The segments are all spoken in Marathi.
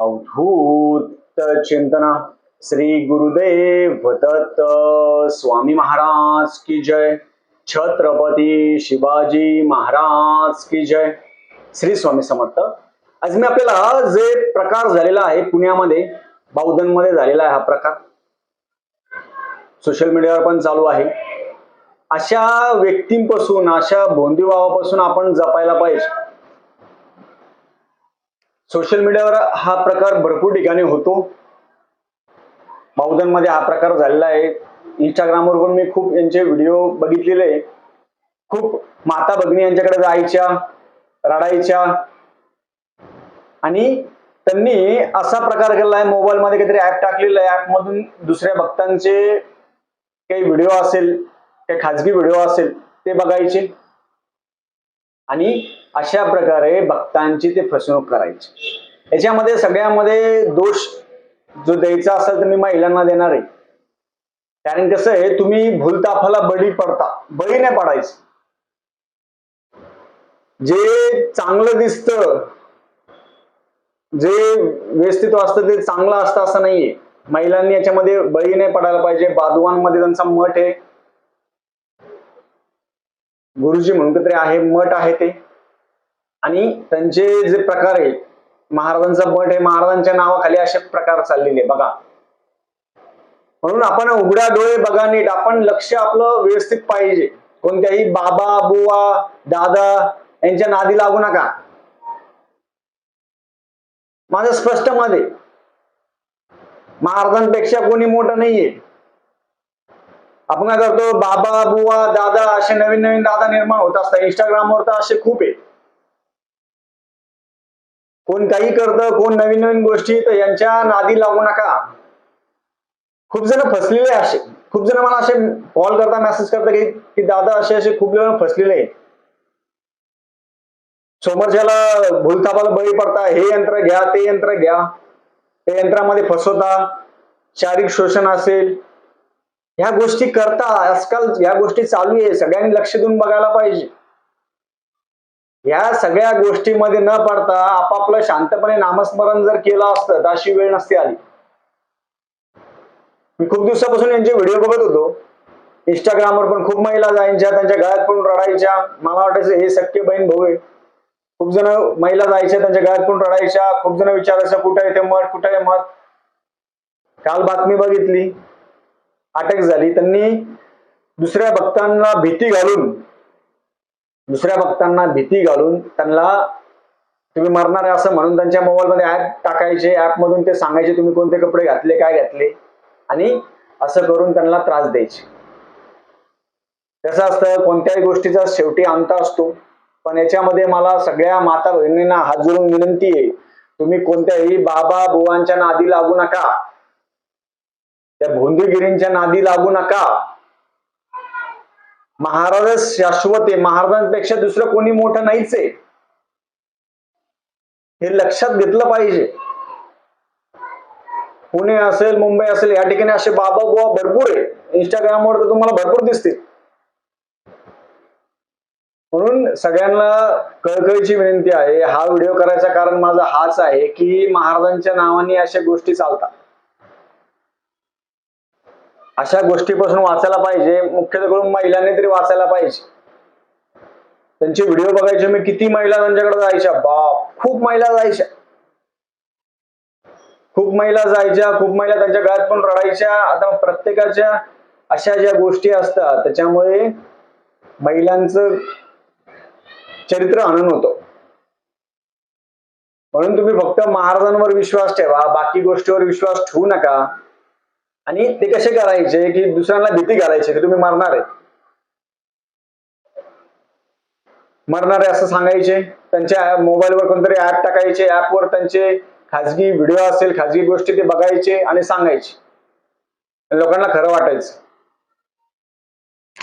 अवधूत चिंतना। श्री गुरुदेव दत्त स्वामी महाराज की जय। छत्रपती शिवाजी महाराज की जय। श्री स्वामी समर्थ। आज मी आपल्याला जे प्रकार झालेला आहे पुण्यामध्ये मध्ये झालेला आहे हा प्रकार. सोशल मीडियावर पण चालू आहे. अशा व्यक्तींपासून अशा भोंदीभावापासून आपण जपायला पाहिजे. सोशल मीडियावर हा प्रकार भरपूर ठिकाणी होतो. मध्ये हा प्रकार झालेला आहे. इंस्टाग्रामवर पण मी खूप यांचे व्हिडिओ बघितलेले आहे. खूप माता भगिनी यांच्याकडे जायच्या रडायच्या. आणि त्यांनी असा प्रकार केला आहे मोबाईलमध्ये काहीतरी ऍप टाकलेलं आहे. ऍप मधून दुसऱ्या भक्तांचे काही व्हिडिओ असेल काही खाजगी व्हिडिओ असेल ते बघायचे. आणि अशा प्रकारे भक्तांची ते फसवणूक करायची. याच्यामध्ये सगळ्यामध्ये दोष जो द्यायचा असेल तर मी महिलांना देणार आहे. कारण कसं आहे तुम्ही भूलताफाला बळी पडता बळी नाही पडायचं. जे चांगलं दिसतं जे व्यवस्थित असतं ते चांगलं असतं असं नाहीये. महिलांनी याच्यामध्ये बळी नाही पडायला पाहिजे बादुवांमध्ये त्यांचा मठ आहे. गुरुजी म्हणून तरी आहे मठ आहे ते. आणि त्यांचे जे प्रकार आहे महाराजांचा बट हे महाराजांच्या नावाखाली असे प्रकार चाललेले बघा. म्हणून आपण उघड्या डोळे बघा नीट. आपण लक्ष आपलं व्यवस्थित पाहिजे. कोणत्याही बाबा बुवा दादा यांच्या नादी लागू नका. माझं स्पष्टमध्ये महाराजांपेक्षा कोणी मोठं नाहीये. आपण काय करतो? बाबा बुवा दादा असे नवीन नवीन दादा निर्माण होत असतात. इंस्टाग्रामवर तर असे खूप आहे. कोण काही करतं कोण नवीन नवीन गोष्टी तर यांच्या नादी लागू नका. खूप जण फसलेले असे खूप जण मला असे कॉल करता मेसेज करता की की दादा असे असे खूप जण फसलेले आहे समोरच्याला भूलथापाला बळी पडता हे यंत्र घ्या ते यंत्र घ्या. ते यंत्रामध्ये फसवता शारीरिक शोषण असेल. ह्या गोष्टी करता आजकाल ह्या गोष्टी चालू आहे सगळ्यांनी लक्ष देऊन बघायला पाहिजे. या सगळ्या गोष्टीमध्ये न पडता आपापलं शांतपणे नामस्मरण जर केलं असतं तर अशी वेळ नसती आली. मी खूप दिवसापासून यांचे व्हिडिओ बघत होतो. इंस्टाग्रामवर पण खूप महिला जायच्या त्यांच्या गळ्यात पण रडायच्या. मला वाटायचं हे सख्य बहीण भाऊ आहे खूप जण महिला जायच्या त्यांच्या गळ्यात पण रडायच्या. खूप जण विचारायचं कुठं आहे ते मत कुठं आहे मत? काल बातमी बघितली. अटक झाली. त्यांनी दुसऱ्या भक्तांना भीती घालून दुसऱ्या भक्तांना भीती घालून त्यांना तुम्ही मरणार आहे असं म्हणून त्यांच्या मोबाईलमध्ये ऍप टाकायचे ऍपमधून ते सांगायचे तुम्ही कोणते कपडे घातले काय घातले? आणि असं करून त्यांना त्रास द्यायचे. कसं असतं कोणत्याही गोष्टीचा शेवटी अंत असतो. पण याच्यामध्ये मला सगळ्या माता बहिणींना हात जोडून विनंती आहे तुम्ही कोणत्याही बाबा बुवांच्या नादी लागू नका. त्या भोंदूगिरींच्या नादी लागू नका. महाराज शाश्वत आहे. महाराजांपेक्षा दुसरं कोणी मोठं नाहीच आहे. हे लक्षात घेतलं पाहिजे. पुणे असेल मुंबई असेल या ठिकाणी असे बाबा बुवा भरपूर आहे. इंस्टाग्रामवर तर तुम्हाला भरपूर दिसतील. म्हणून सगळ्यांना कळकळीची विनंती आहे. हा व्हिडिओ करायचा कारण माझा हाच आहे की महाराजांच्या नावाने अशा गोष्टी चालतात. अशा गोष्टीपासून वाचायला पाहिजे. मुख्यतः करून महिलांनी तरी वाचायला पाहिजे. त्यांचे व्हिडिओ बघायचे. मी किती महिला त्यांच्याकडे जायच्या? बाप खूप महिला जायच्या. खूप महिला जायच्या खूप महिला त्यांच्या गळ्यात पण रडायच्या. आता प्रत्येकाच्या अशा ज्या गोष्टी असतात त्याच्यामुळे महिलांचं चरित्र हनन होतं. म्हणून तुम्ही फक्त महाराजांवर विश्वास ठेवा. बाकी गोष्टीवर विश्वास ठेवू नका. आणि ते कसे करायचे की दुसऱ्यांना भीती घालायची की तुम्ही मरणार आहे? मरणार आहे असं सांगायचे त्यांच्या मोबाईलवर कोणतरी ऍप टाकायचे ऍपवर त्यांचे खाजगी व्हिडिओ असेल खाजगी गोष्टी ते बघायचे आणि सांगायचे. लोकांना खरं वाटायचं.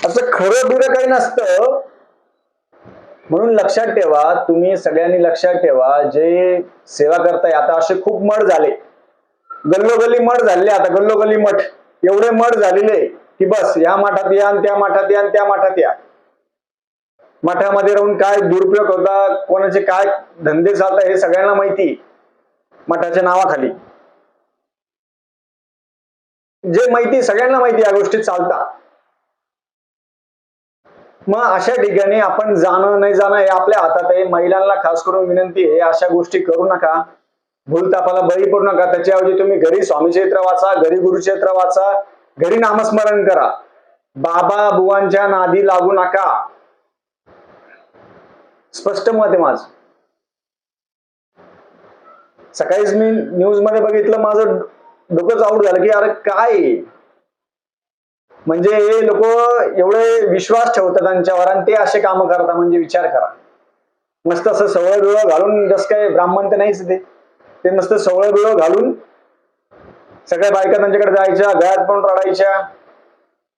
असं खरं बिरं काही नसतं. म्हणून लक्षात ठेवा तुम्ही सगळ्यांनी लक्षात ठेवा जे सेवा करताय आता असे खूप मड झाले. गल्लोगल्ली मठ झाले आता गल्लोगल्ली मठ एवढे मठ झालेले की बस या मठात या आणि त्या मठात या आणि त्या मठात या. मठामध्ये राहून काय दुरुपयोग होता कोणाचे काय धंदे चालतात हे सगळ्यांना माहिती मठाच्या नावाखाली. जे माहिती सगळ्यांना माहिती या गोष्टी चालता मग अशा ठिकाणी आपण जाणं नाही जाणं हे आपल्या हातात आहे. महिलांना खास करून विनंती आहे अशा गोष्टी करू नका. भूलतापाला बळी पडू नका. त्याच्याऐवजी तुम्ही घरी स्वामी चरित्र वाचा घरी गुरुचरित्र वाचा घरी नामस्मरण करा. बाबा बुवांच्या नादी लागू नका. स्पष्ट मत आहे माझं. सकाळीच मी न्यूजमध्ये बघितलं माझं डोकंच आउट झालं की अरे काय? म्हणजे हे लोक एवढे विश्वास ठेवतात त्यांच्यावर आणि ते असे काम करतात म्हणजे विचार करा. मस्त असं सवळ बिवळ घालून जस काय ब्राह्मण तर नाहीच ते. ते नुसतं सवळ बिळ घालून सगळ्या बायका त्यांच्याकडे जायच्या गळ्यात पण रडायच्या.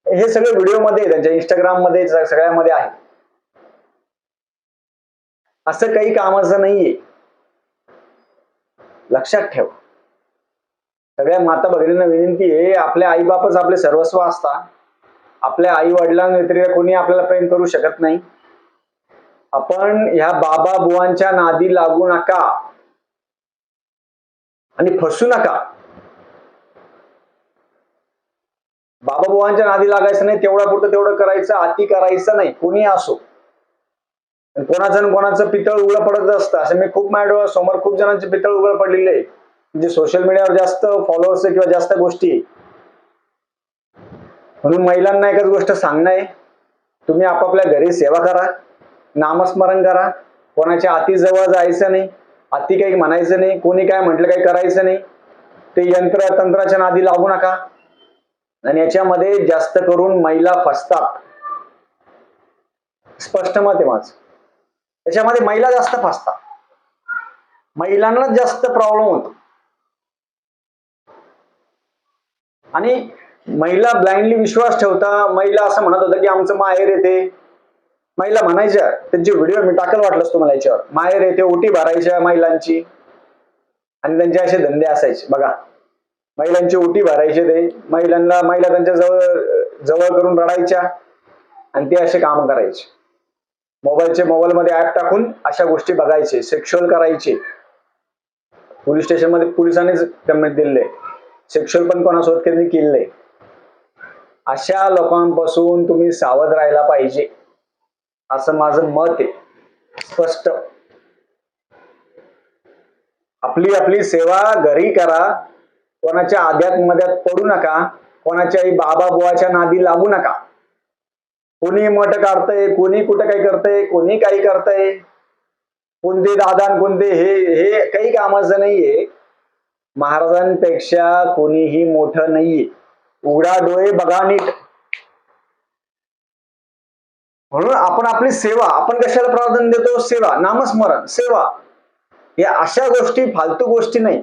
हे सगळे व्हिडिओमध्ये त्यांच्या इंस्टाग्राममध्ये सगळ्यामध्ये आहे. असं काही कामाचं नाहीये. लक्षात ठेव. सगळ्या माता भगिनींना विनंती आहे आपल्या आईबापच आपले सर्वस्व असता. आपल्या आई वडिलांव्यतिरिक्त कोणी आपल्याला प्रेम करू शकत नाही. आपण ह्या बाबा बुवांच्या नादी लागू नका. आणि फसू नका. बाबा बुवांच्या नादी लागायचं नाही तेवढा पुरतं तेवढं करायचं अति करायचं नाही कोणी असो. कोणाचं कोणाचं पितळ उघडं पडत असतं. असं मी खूप माझ्या डोळ्या समोर खूप जणांचे पितळ उघड पडलेले आहे म्हणजे सोशल मीडियावर जास्त फॉलोअर्स किंवा जास्त गोष्टी आहे. म्हणून महिलांना एकच गोष्ट सांगणं आहे. तुम्ही आपापल्या घरी सेवा करा. नामस्मरण करा. कोणाच्या अति जवळ जायचं नाही. अति काही म्हणायचं नाही कोणी काय म्हटलं काही करायचं नाही. ते यंत्र तंत्राच्या नादी लागू नका. आणि याच्यामध्ये जास्त करून महिला फसतात. स्पष्ट मत आहे माझं. त्याच्यामध्ये महिला जास्त फसतात. महिलांना जास्त प्रॉब्लेम होतो. आणि महिला ब्लाइंडली विश्वास ठेवता महिला असं म्हणत होता की आमचं माहेर येते. महिला म्हणायच्या त्यांचे व्हिडिओ मी टाकल वाटलंच तुम्हाला याच्यावर. माहेर येते ओटी भरायच्या महिलांची. आणि त्यांचे असे धंदे असायचे. बघा महिलांची ओटी भरायचे ते. महिलांना महिला त्यांच्या जवळ जवळ करून रडायच्या आणि ते असे काम करायचे. मोबाईलचे मोबाईलमध्ये ऍप टाकून अशा गोष्टी बघायचे सेक्शुअल करायचे. पोलीस स्टेशनमध्ये पोलिसांनीच कंप्लेंट दिले सेक्शुअल पण कोणासोबत त्यांनी केले अशा लोकांपासून तुम्ही सावध राहायला पाहिजे. असं माझं मत आहे. स्पष्ट. आपली आपली सेवा घरी करा. कोणाच्या आध्यात मध्यात पडू नका. कोणाच्याही बाबा बुवाच्या नादी लागू नका. कोणी मठ काढतंय कोणी कुठं काही करतंय कोणी काही करतंय. कोणते दादा कोणते हे हे काही कामाचं नाहीये. महाराजांपेक्षा कोणीही मोठं नाहीये. उघडा डोळे बघा नीट. म्हणून आपण आपली सेवा आपण कशाला प्राधान्य देतो? सेवा नामस्मरण सेवा. या अशा गोष्टी फालतू गोष्टी नाही.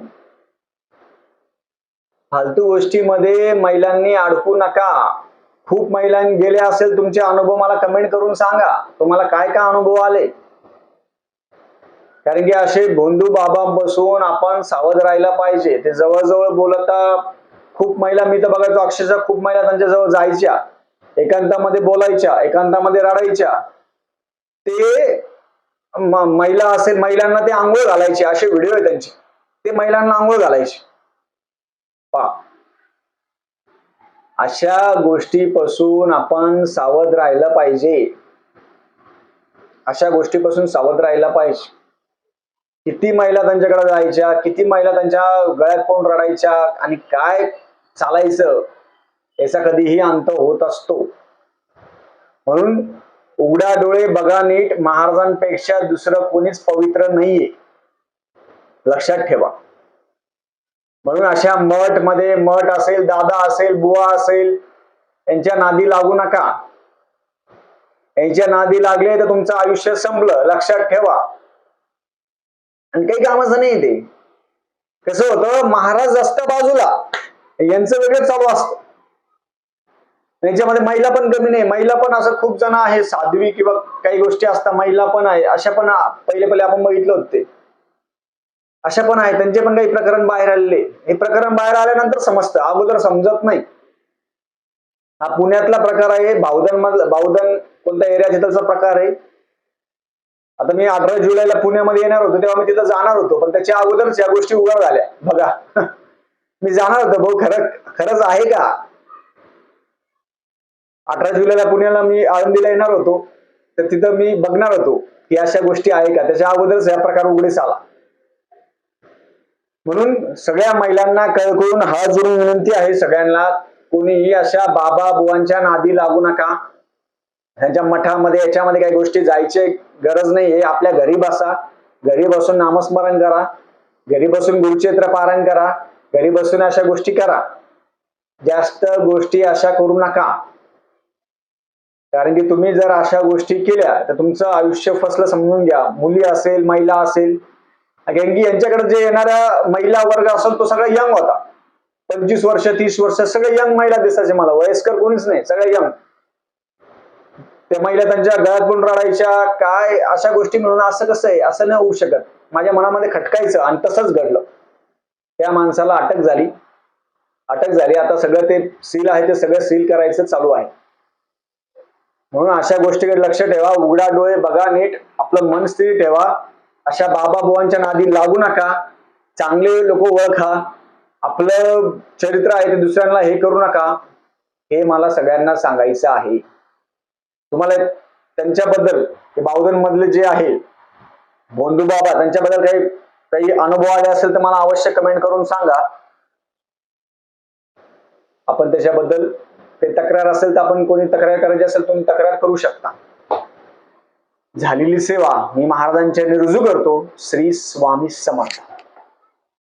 फालतू गोष्टीमध्ये महिलांनी अडकू नका. खूप महिलांनी गेले असेल तुमचे अनुभव मला कमेंट करून सांगा. तुम्हाला काय काय अनुभव आले? कारण की असे भोंदू बाबा बसून आपण सावध राहायला पाहिजे. ते जवळजवळ बोलता खूप महिला मी तर बघायचो अक्षरशः खूप महिला त्यांच्या जवळ जायच्या. एकांतामध्ये बोलायच्या एकांतामध्ये रडायच्या. ते महिला असेल महिलांना ते आंघोळ घालायचे असे व्हिडिओ आहे त्यांचे. ते महिलांना आंघोळ घालायचे. पा अशा गोष्टीपासून आपण सावध राहायला पाहिजे. अशा गोष्टीपासून सावध राहायला पाहिजे. किती महिला त्यांच्याकडे जायच्या किती महिला त्यांच्या गळ्यात कोण रडायच्या आणि काय चालायचं? याचा कधीही अंत होत असतो. म्हणून उघड्या डोळे बघा नीट महाराजांपेक्षा दुसरं कोणीच पवित्र नाहीये. लक्षात ठेवा. म्हणून अशा मठमध्ये मठ असेल दादा असेल बुवा असेल यांच्या नादी लागू नका. यांच्या नादी लागले तर तुमचं आयुष्य संपलं. लक्षात ठेवा. आणि काही कामाचं नाही ते. कसं होतं महाराज जास्त बाजूला यांचं वेगळं चालू असतं. याच्यामध्ये महिला पण कमी नाही. महिला पण असं खूप जण आहे साध्वी किंवा काही गोष्टी असतात महिला पण आहे. अशा पण पहिले पहिले आपण बघितलं होते अशा पण आहे त्यांचे पण काही प्रकरण बाहेर आलेले. हे प्रकरण बाहेर आल्यानंतर समजतं. अगोदर समजत नाही. हा पुण्यातला प्रकार आहे. भाऊधन मधला भाऊधन कोणत्या एरिया तिथलचा प्रकार आहे? आता मी अठरा जुलैला पुण्यामध्ये येणार होतो तेव्हा मी तिथं जाणार होतो. पण त्याच्या अगोदरच या गोष्टी उघड झाल्या. बघा. मी जाणार होतो भाऊ. खरं खरंच आहे का? अठरा जुलैला पुण्याला मी आळंदीला येणार होतो. तर तिथं मी बघणार होतो की अशा गोष्टी आहे का? त्याच्या अगोदरच या प्रकार उघडीस आला. म्हणून सगळ्या महिलांना कळकळून हात जोडून विनंती आहे सगळ्यांना कोणीही अशा बाबा बुवांच्या नादी लागू नका. ह्यांच्या मठामध्ये याच्यामध्ये काही गोष्टी जायचे गरज नाही. हे आपल्या घरी बसा. घरी बसून नामस्मरण करा. घरी बसून गुरुचरित्र पारण करा. घरी बसून अशा गोष्टी करा. जास्त गोष्टी अशा करू नका. कारण की तुम्ही जर अशा गोष्टी केल्या तर तुमचं आयुष्य फसलं समजून घ्या. मुली असेल महिला असेल. कारण की यांच्याकडे जे येणारा महिला वर्ग असेल तो सगळा यंग होता. पंचवीस वर्ष तीस वर्ष सगळे यंग महिला दिसायचे मला. वयस्कर कोणीच नाही सगळे यंग त्या महिला त्यांच्या गळ्यात पण रडायच्या काय अशा गोष्टी म्हणून असं कसं आहे? असं नाही होऊ शकत. माझ्या मनामध्ये खटकायचं आणि तसंच घडलं. त्या माणसाला अटक झाली. अटक झाली. आता सगळं ते सील आहे ते सगळं सील करायचं चालू आहे. म्हणून अशा गोष्टीकडे लक्ष ठेवा. उघडा डोळे बघा नीट. आपलं मन स्थिर ठेवा. अशा बाबा बुवांच्या नादी लागू नका. चांगले लोक ओळखा. आपलं चरित्र आहे ते दुसऱ्यांना हे करू नका. हे मला सगळ्यांना सांगायचं आहे. तुम्हाला त्यांच्याबद्दल बावधन मधले जे आहे बोंधू बाबा त्यांच्याबद्दल काही काही अनुभव आले असेल तर मला अवश्य कमेंट करून सांगा. आपण त्याच्याबद्दल काही तक्रार असेल तर आपण कोणी तक्रार करायची असेल तुम्ही तक्रार करू शकता. झालेली सेवा मी महाराजांच्या रुजू करतो. श्री स्वामी समर्थ.